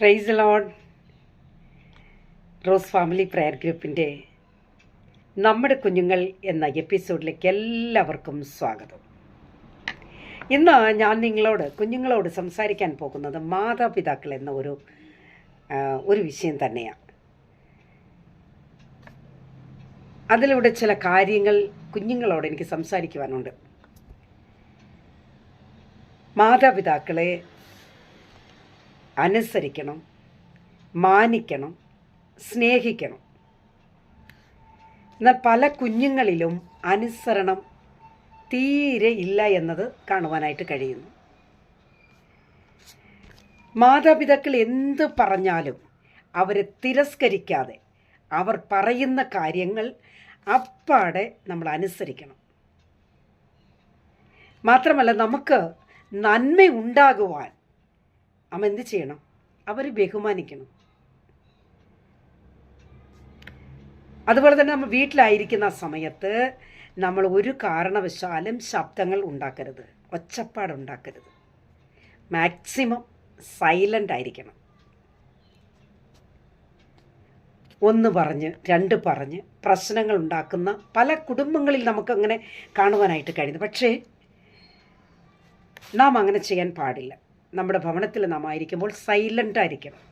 Praise lawn rose family prayer ഗ്രൂപ്പിന്റെ നമ്മുടെ കുഞ്ഞുങ്ങൾ എന്ന എപ്പിസോഡിലേക്ക് എല്ലാവർക്കും സ്വാഗതം. ഇന്ന് ഞാൻ നിങ്ങളോട് കുഞ്ഞുങ്ങളോട് സംസാരിക്കാൻ പോകുന്നത് മാതാപിതാക്കൾ എന്ന ഒരു ഒരു വിഷയം തന്നെയാണ് അതിലൂടെ ചില കാര്യങ്ങൾ കുഞ്ഞുങ്ങളോട് എനിക്ക് സംസാരിക്കുവാനുണ്ട്. മാതാപിതാക്കളെ അനുസരിക്കണം മാനിക്കണം സ്നേഹിക്കണം. എന്നാൽ പല കുഞ്ഞുങ്ങളിലും അനുസരണം തീരെ ഇല്ല എന്നത് കാണുവാനായിട്ട് കഴിയുന്നു. മാതാപിതാക്കൾ എന്ത് പറഞ്ഞാലും അവരെ തിരസ്കരിക്കാതെ അവർ പറയുന്ന കാര്യങ്ങൾ അപ്പാടെ നമ്മൾ അനുസരിക്കണം. മാത്രമല്ല നമുക്ക് നന്മ ഉണ്ടാകുവാൻ അമ്മ എന്ത് ചെയ്യണം? അവർ ബഹുമാനിക്കണം. അതുപോലെ തന്നെ നമ്മൾ വീട്ടിലായിരിക്കുന്ന സമയത്ത് നമ്മൾ ഒരു കാരണവശാലും ശബ്ദങ്ങൾ ഉണ്ടാക്കരുത്. ഒച്ചപ്പാടുണ്ടാക്കരുത് മാക്സിമം സൈലന്റ് ആയിരിക്കണം. ഒന്ന് പറഞ്ഞ് രണ്ട് പറഞ്ഞ് പ്രശ്നങ്ങൾ ഉണ്ടാക്കുന്ന പല കുടുംബങ്ങളിൽ നമുക്കങ്ങനെ കാണുവാനായിട്ട് കഴിയുന്നു. പക്ഷേ നാം അങ്ങനെ ചെയ്യാൻ പാടില്ല. നമ്മുടെ ഭവനത്തിൽ നാം ആയിരിക്കുമ്പോൾ സൈലന്റ് ആയിരിക്കണം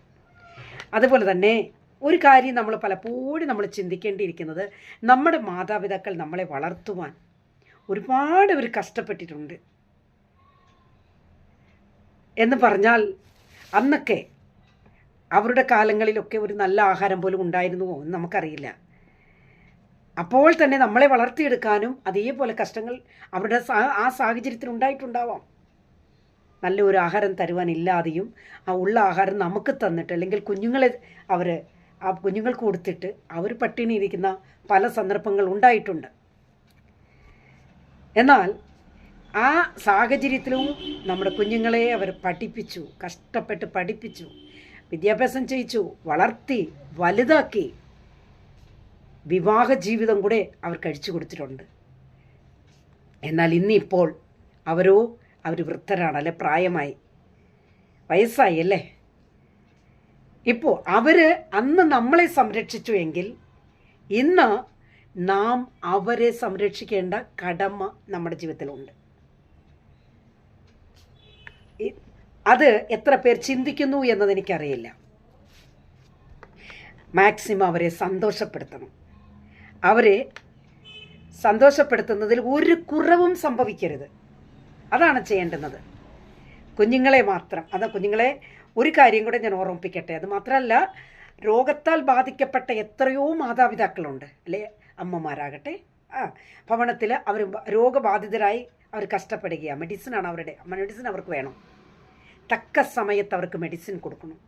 അതുപോലെ തന്നെ ഒരു കാര്യം നമ്മൾ പലപ്പോഴും നമ്മൾ ചിന്തിക്കേണ്ടിയിരിക്കുന്നത് നമ്മുടെ മാതാപിതാക്കൾ നമ്മളെ വളർത്തുവാൻ ഒരുപാട് അവർ കഷ്ടപ്പെട്ടിട്ടുണ്ട്. എന്ന് പറഞ്ഞാൽ അന്നൊക്കെ അവരുടെ കാലങ്ങളിലൊക്കെ ഒരു നല്ല ആഹാരം പോലും ഉണ്ടായിരുന്നുവോ എന്ന് നമുക്കറിയില്ല. അപ്പോൾ തന്നെ നമ്മളെ വളർത്തിയെടുക്കാനും അതേപോലെ കഷ്ടങ്ങൾ അവരുടെ ആ സാഹചര്യത്തിൽ ഉണ്ടായിട്ടുണ്ടാവാം. നല്ല ഒരു ആഹാരം തരുവാനില്ലാതെയും ആ ഉള്ള ആഹാരം നമുക്ക് തന്നിട്ട് അല്ലെങ്കിൽ കുഞ്ഞുങ്ങളെ അവർ ആ കുഞ്ഞുങ്ങൾക്ക് കൊടുത്തിട്ട് അവർ പട്ടിണി ഇരിക്കുന്ന പല സന്ദർഭങ്ങൾ ഉണ്ടായിട്ടുണ്ട്. എന്നാൽ ആ സാഹചര്യത്തിലും നമ്മുടെ കുഞ്ഞുങ്ങളെ അവർ പഠിപ്പിച്ചു കഷ്ടപ്പെട്ട് പഠിപ്പിച്ചു വിദ്യാഭ്യാസം ചെയ്യിച്ചു വളർത്തി വലുതാക്കി വിവാഹ ജീവിതം കൂടെ അവർ കഴിച്ചു കൊടുത്തിട്ടുണ്ട്. എന്നാൽ ഇന്നിപ്പോൾ അവരോ അവർ വൃദ്ധരാണ് അല്ലെ പ്രായമായി. വയസ്സായി അല്ലേ ഇപ്പോൾ അവർ അന്ന് നമ്മളെ സംരക്ഷിച്ചു എങ്കിൽ ഇന്ന് നാം അവരെ സംരക്ഷിക്കേണ്ട കടമ നമ്മുടെ ജീവിതത്തിലുണ്ട്. അത് എത്ര പേർ ചിന്തിക്കുന്നു എന്നത് എനിക്കറിയില്ല. മാക്സിമം അവരെ സന്തോഷപ്പെടുത്തണം. അവരെ സന്തോഷപ്പെടുത്തുന്നതിൽ ഒരു കുറവും സംഭവിക്കരുത്. അതാണ് ചെയ്യേണ്ടുന്നത്. കുഞ്ഞുങ്ങളെ മാത്രം. അത് കുഞ്ഞുങ്ങളെ ഒരു കാര്യം കൂടെ ഞാൻ ഓർമ്മിപ്പിക്കട്ടെ. അത് മാത്രമല്ല രോഗത്താൽ ബാധിക്കപ്പെട്ട എത്രയോ മാതാപിതാക്കളുണ്ട്. അല്ലേ? അമ്മമാരാകട്ടെ. ആ ഭവനത്തിൽ അവർ രോഗബാധിതരായി അവർ കഷ്ടപ്പെടുകയാണ് മെഡിസിനാണ് അവരുടെ മെഡിസിൻ അവർക്ക് വേണം. തക്ക സമയത്ത് അവർക്ക് മെഡിസിൻ കൊടുക്കണം.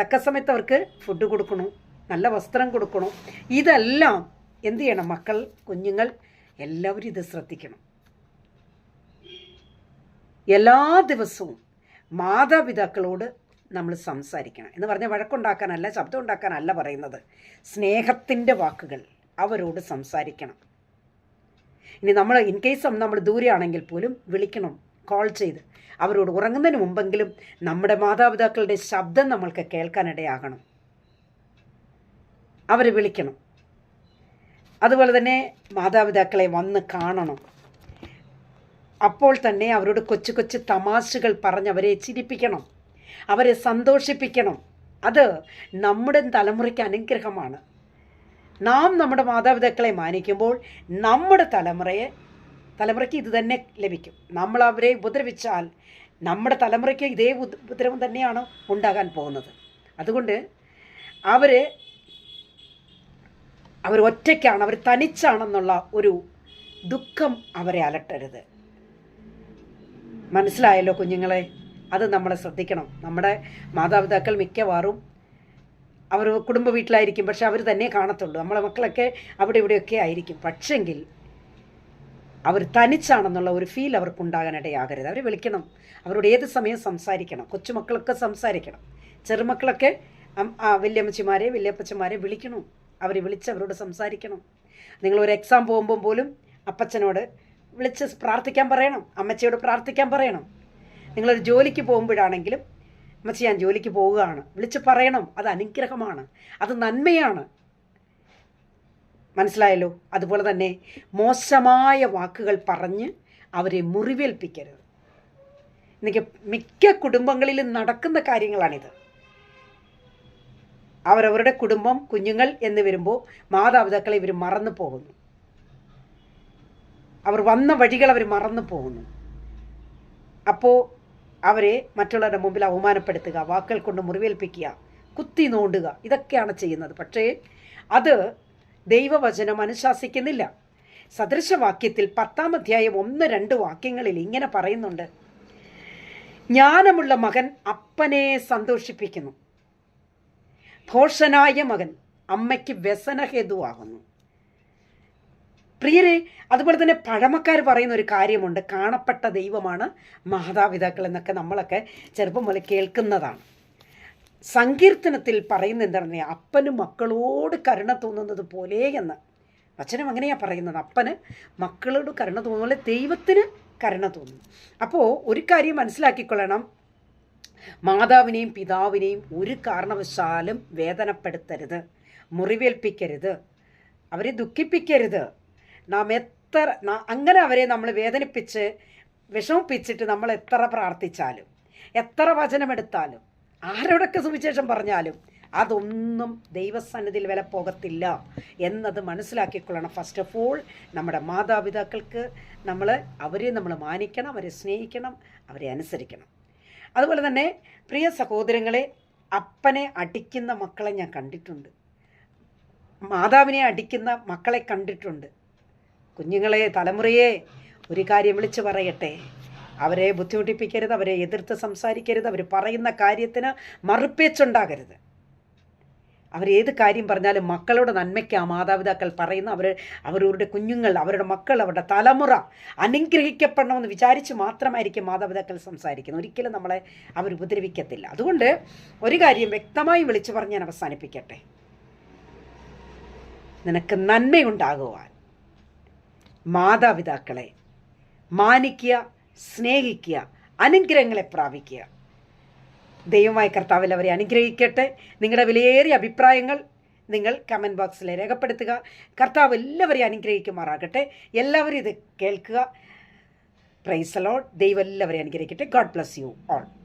തക്ക സമയത്ത് അവർക്ക് ഫുഡ് കൊടുക്കണം. നല്ല വസ്ത്രം കൊടുക്കണം. ഇതെല്ലാം എന്ത് ചെയ്യണം മക്കൾ കുഞ്ഞുങ്ങൾ എല്ലാവരും ഇത് ശ്രദ്ധിക്കണം. എല്ലാ ദിവസവും മാതാപിതാക്കളോട് നമ്മൾ സംസാരിക്കണം. എന്ന് പറഞ്ഞാൽ വഴക്കുണ്ടാക്കാനല്ല ശബ്ദം ഉണ്ടാക്കാനല്ല പറയുന്നത്. സ്നേഹത്തിന്റെ വാക്കുകൾ അവരോട് സംസാരിക്കണം. ഇനി നമ്മൾ ഇൻ കേസ് നമ്മൾ ദൂരെയാണെങ്കിൽ പോലും വിളിക്കണം കോൾ ചെയ്ത്. അവരോട് ഉറങ്ങുന്നതിന് മുമ്പെങ്കിലും നമ്മുടെ മാതാപിതാക്കളുടെ ശബ്ദം നമ്മൾക്ക് കേൾക്കാനിടയാകണം. അവരെ വിളിക്കണം. അതുപോലെ തന്നെ മാതാപിതാക്കളെ വന്ന് കാണണം. അപ്പോൾ തന്നെ അവരോട് കൊച്ചു കൊച്ചു തമാശകൾ പറഞ്ഞ് അവരെ ചിരിപ്പിക്കണം അവരെ സന്തോഷിപ്പിക്കണം. അത് നമ്മുടെ തലമുറയ്ക്ക് അനുഗ്രഹമാണ്. നാം നമ്മുടെ മാതാപിതാക്കളെ മാനിക്കുമ്പോൾ നമ്മുടെ തലമുറയെ തലമുറയ്ക്ക് ഇത് തന്നെ ലഭിക്കും. നമ്മൾ അവരെ ഉപദ്രവിച്ചാൽ നമ്മുടെ തലമുറയ്ക്ക് ഇതേ ഉപ- ഉപദ്രവം തന്നെയാണ് ഉണ്ടാകാൻ പോകുന്നത്. അതുകൊണ്ട് അവർ അവർ ഒറ്റയ്ക്കാണ് അവർ തനിച്ചാണെന്നുള്ള ഒരു ദുഃഖം അവരെ അലട്ടരുത്. മനസ്സിലായല്ലോ കുഞ്ഞുങ്ങളെ? അത് നമ്മൾ ശ്രദ്ധിക്കണം. നമ്മുടെ മാതാപിതാക്കൾ മിക്കവാറും അവർ കുടുംബ വീട്ടിലായിരിക്കും പക്ഷെ അവർ തന്നെ കാണത്തുള്ളൂ. നമ്മളെ മക്കളൊക്കെ അവിടെ ഇവിടെയൊക്കെ ആയിരിക്കും. പക്ഷെങ്കിൽ അവർ തനിച്ചാണെന്നുള്ള ഒരു ഫീൽ അവർക്കുണ്ടാകാനിടയാകരുത് അവർ വിളിക്കണം. അവരോട് ഏത് സമയം സംസാരിക്കണം? കൊച്ചുമക്കളൊക്കെ സംസാരിക്കണം. ചെറുമക്കളൊക്കെ വല്യമ്മച്ചിമാരെ വല്യപ്പച്ചന്മാരെ വിളിക്കണം. അവരെ വിളിച്ച് അവരോട് സംസാരിക്കണം. നിങ്ങളൊരു എക്സാം പോകുമ്പോൾ പോലും അപ്പച്ചനോട് വിളിച്ച് പ്രാർത്ഥിക്കാൻ പറയണം. അമ്മച്ചിയോട് പ്രാർത്ഥിക്കാൻ പറയണം. നിങ്ങളൊരു ജോലിക്ക് പോകുമ്പോഴാണെങ്കിലും അമ്മച്ചി ഞാൻ ജോലിക്ക് പോവുകയാണ്. വിളിച്ച് പറയണം. അത് അനുഗ്രഹമാണ്. അത് നന്മയാണ്. മനസ്സിലായല്ലോ? അതുപോലെ തന്നെ മോശമായ വാക്കുകൾ പറഞ്ഞ് അവരെ മുറിവേൽപ്പിക്കരുത്. എനിക്ക് മിക്ക കുടുംബങ്ങളിലും നടക്കുന്ന കാര്യങ്ങളാണിത്. അവരവരുടെ കുടുംബം കുഞ്ഞുങ്ങൾ എന്ന് വരുമ്പോൾ മാതാപിതാക്കളെ ഇവർ മറന്നു പോകുന്നു. അവർ വന്ന വഴികൾ അവർ മറന്നു പോകുന്നു. അപ്പോൾ അവരെ മറ്റുള്ളവരുടെ മുമ്പിൽ അവമാനപ്പെടുത്തുക വാക്കുകൾ കൊണ്ട് മുറിവേൽപ്പിക്കുക കുത്തി നോണ്ടുക ഇതൊക്കെയാണ് ചെയ്യുന്നത്. പക്ഷേ അത് ദൈവവചനം അനുശാസിക്കുന്നില്ല. സദൃശവാക്യത്തിൽ പത്താം അധ്യായം ഒന്ന് രണ്ട് വാക്യങ്ങളിൽ ഇങ്ങനെ പറയുന്നുണ്ട്. ജ്ഞാനമുള്ള മകൻ അപ്പനെ സന്തോഷിപ്പിക്കുന്നു. ഭോഷനായ മകൻ അമ്മയ്ക്ക് വ്യസനഹേതുവാകുന്നു. പ്രിയരെ അതുപോലെ തന്നെ പഴമക്കാർ പറയുന്ന ഒരു കാര്യമുണ്ട്. കാണപ്പെട്ട ദൈവമാണ് മാതാപിതാക്കൾ എന്നൊക്കെ നമ്മളൊക്കെ ചെറുപ്പം മുതൽ കേൾക്കുന്നതാണ്. സങ്കീർത്തനത്തിൽ പറയുന്ന എന്താണെന്ന് അപ്പന് മക്കളോട് കരുണ തോന്നുന്നത് പോലെ എന്ന്. വചനം അങ്ങനെയാണ് പറയുന്നത്. അപ്പന് മക്കളോട് കരുണ തോന്നുന്ന പോലെ ദൈവത്തിന് കരുണ തോന്നുന്നു. അപ്പോൾ ഒരു കാര്യം മനസ്സിലാക്കിക്കൊള്ളണം. മാതാവിനെയും പിതാവിനെയും ഒരു കാരണവശാലും വേദനപ്പെടുത്തരുത്. മുറിവേൽപ്പിക്കരുത്. അവരെ ദുഃഖിപ്പിക്കരുത്. നാം എത്ര അങ്ങനെ അവരെ നമ്മൾ വേദനിപ്പിച്ച് വിഷമിപ്പിച്ചിട്ട് നമ്മൾ എത്ര പ്രാർത്ഥിച്ചാലും എത്ര വചനമെടുത്താലും ആരോടൊക്കെ സുവിശേഷം പറഞ്ഞാലും അതൊന്നും ദൈവസന്നിധിയിൽ വില പോകത്തില്ല എന്നത് മനസ്സിലാക്കിക്കൊള്ളണം. ഫസ്റ്റ് ഓഫ് ഓൾ നമ്മുടെ മാതാപിതാക്കൾക്ക് നമ്മൾ അവരെ നമ്മൾ മാനിക്കണം അവരെ സ്നേഹിക്കണം അവരെ അനുസരിക്കണം. അതുപോലെ തന്നെ പ്രിയ സഹോദരങ്ങളെ അപ്പനെ അടിക്കുന്ന മക്കളെ ഞാൻ കണ്ടിട്ടുണ്ട്. മാതാവിനെ അടിക്കുന്ന മക്കളെ കണ്ടിട്ടുണ്ട്. കുഞ്ഞുങ്ങളെ തലമുറയെ ഒരു കാര്യം വിളിച്ചു പറയട്ടെ. അവരെ ബുദ്ധിമുട്ടിപ്പിക്കരുത് അവരെ എതിർത്ത് സംസാരിക്കരുത് അവർ പറയുന്ന കാര്യത്തിന് അവർ അവരേത് കാര്യം പറഞ്ഞാലും മക്കളുടെ നന്മയ്ക്ക് ആ മാതാപിതാക്കൾ പറയുന്ന അവർ അവരുടെ കുഞ്ഞുങ്ങൾ അവരുടെ മക്കൾ അവരുടെ തലമുറ അനുഗ്രഹിക്കപ്പെടണമെന്ന് വിചാരിച്ച് മാത്രമായിരിക്കും മാതാപിതാക്കൾ സംസാരിക്കുന്നത്. ഒരിക്കലും നമ്മളെ അവർ ഉപദ്രവിക്കത്തില്ല. അതുകൊണ്ട് ഒരു കാര്യം വ്യക്തമായി വിളിച്ചു പറഞ്ഞ് ഞാൻ അവസാനിപ്പിക്കട്ടെ. നിനക്ക് നന്മയുണ്ടാകുവാൻ മാതാപിതാക്കളെ മാനിക്കുക സ്നേഹിക്കുക അനുഗ്രഹങ്ങളെ പ്രാപിക്കുക. ദൈവമായ കർത്താവിൽ അവരെ അനുഗ്രഹിക്കട്ടെ. നിങ്ങളുടെ വിലയേറിയ അഭിപ്രായങ്ങൾ നിങ്ങൾ കമന്റ് ബോക്സിൽ രേഖപ്പെടുത്തുക. കർത്താവ് എല്ലാവരെയും അനുഗ്രഹിക്കുമാറാകട്ടെ. എല്ലാവരും ഇത് കേൾക്കുക. പ്രൈസ് അലോട്ട് ദൈവം എല്ലാവരെയും അനുഗ്രഹിക്കട്ടെ. God bless you all